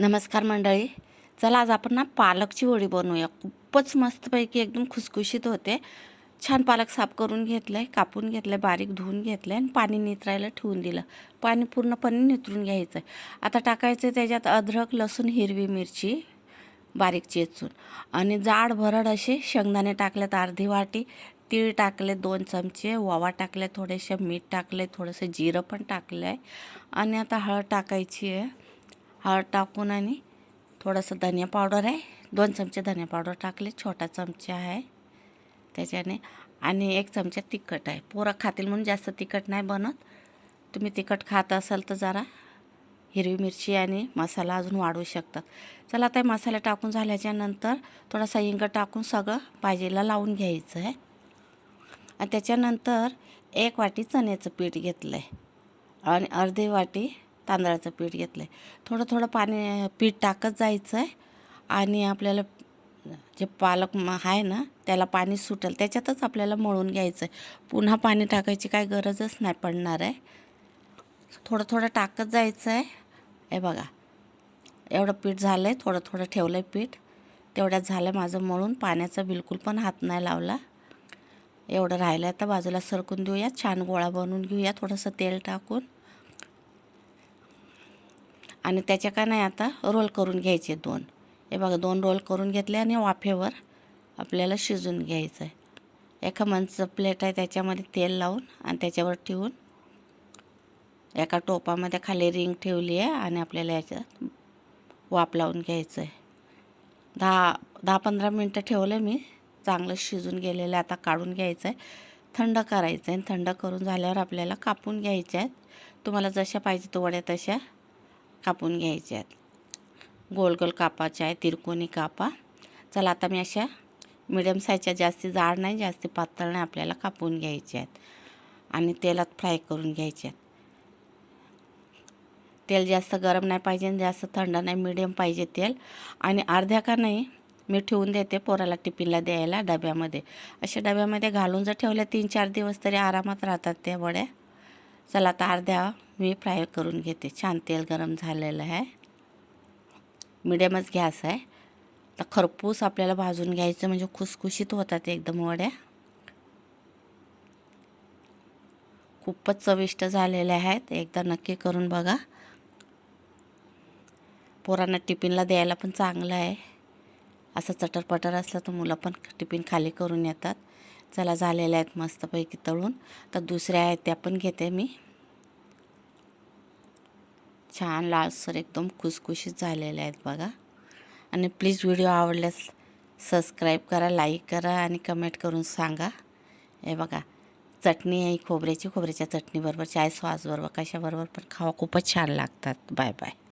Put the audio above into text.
नमस्कार मंडळी. चला आज आपण ना पालकची वडी बनवूया. खूपच मस्तपैकी एकदम खुसखुशीत होते. छान पालक साफ करून घेतलं आहे कापून घेतलं आहे बारीक धुवून घेतलं आहे आणि पाणी नितरायला ठेवून दिलं. पाणी पूर्णपणे नितरून घ्यायचं आहे आता टाकायचं आहे त्याच्यात अद्रक लसूण हिरवी मिरची बारीक चेचून आणि जाड भरड असे शेंगदाणे टाकलेत अर्धी वाटी तीळ टाकले दोन चमचे ओवा टाकले थोडेसे मीठ टाकले थोडंसं जिरं पण टाकलं आहे आणि आता हळद टाकायची आहे. हळद टाकून आणि थोडंसं धनिया पावडर आहे. दोन चमचे धनिया पावडर टाकले. छोटा चमचा आहे. त्याच्याने आणि एक चमचा तिखट आहे. पोरं खातील म्हणून जास्त तिखट नाही बनत. तुम्ही तिखट खात असाल तर जरा हिरवी मिरची आणि मसाला अजून वाढवू शकतात चला ते मसाला मसाले टाकून झाल्याच्यानंतर थोडासा हिंग टाकून सगळं भाजीला लावून घ्यायचं आहे. आणि त्याच्यानंतर एक वाटी चण्याचं पीठ घेतलं आहे आणि अर्धी वाटी तांदळाचं पीठ घेतलं आहे थोडं थोडं पाणी पीठ टाकत जायचं आहे आणि आपल्याला जे पालक म आहे ना त्याला पाणी सुटेल त्याच्यातच आपल्याला मळून घ्यायचं आहे पुन्हा पाणी टाकायची काय गरजच नाही पडणार आहे. थोडं थोडं टाकत जायचं आहे हे बघा एवढं पीठ झालं आहे थोडं थोडं ठेवलं आहे पीठ. तेवढ्यात झालं माझं मळून पाण्याचा बिलकुल पण हात नाही लावला. एवढं राहिलं आहे तर बाजूला सरकून देऊया छान गोळा बनवून घेऊया थोडंसं तेल टाकून. आणि त्याच्या का नाही आता रोल करून घ्यायचे दोन. हे बघा दोन रोल करून घेतले आणि वाफेवर आपल्याला शिजून घ्यायचं आहे. एका मंच प्लेट आहे त्याच्यामध्ये तेल लावून आणि त्याच्यावर ठेवून एका टोपामध्ये खाली रिंग ठेवली आहे आणि आपल्याला याच्यात वाफ लावून घ्यायचं आहे. दहा दहा पंधरा मिनटं ठेवलं मी. चांगलं शिजून गेलेलं आता काढून घ्यायचं आहे. थंड करायचं आहे थंड करून झाल्यावर आपल्याला कापून घ्यायच्या आहेत. तुम्हाला जशा पाहिजे तो वड्या तशा कापून घ्यायचे आहेत. गोल गोल कापाच्या आहे तिरकोणी कापा. चला आता मी अशा मिडियम साईजच्या जास्ती जाड नाही जास्ती पातळ नाही आपल्याला कापून घ्यायचे आहेत. आणि तेलात फ्राय करून घ्यायचे आहेत. तेल जास्त गरम नाही पाहिजे आणि जास्त थंड नाही मिडियम पाहिजे तेल. आणि अर्ध्या का नाही मी ठेवून देते पोराला टिफिनला द्यायला डब्यामध्ये. अशा डब्यामध्ये घालून जर ठेवल्या तीन चार दिवस तरी आरामात राहतात त्या वड्या. चला आता अर्ध्या मी फ्राय करून घेते. छान तेल गरम झालेलं आहे. मिडियमच गॅस आहे. तर खरपूस आपल्याला भाजून घ्यायचं म्हणजे खुसखुशीत होतात एकदम वड्या. खूपच चविष्ट झालेल्या आहेत. एकदा नक्की करून बघा. पोरांना टिफिनला द्यायला पण चांगलं आहे. असं चटरपटर असलं तर मुलं पण टिफिन खाली करून येतात. चला झालेल्या आहेत मस्तपैकी तळून. तर दुसऱ्या आहेत त्या पण घेते मी. छान लालसर एकदम खुसखुशीत झालेल्या आहेत बघा. आणि प्लीज व्हिडिओ आवडल्यास सबस्क्राईब करा लाईक करा आणि कमेंट करून सांगा. हे बघा चटणी आहे खोबऱ्याची खोबऱ्याच्या चटणीबरोबर चाय सॉसबरोबर कशाबरोबर पण खावा खूपच छान लागतात. Bye bye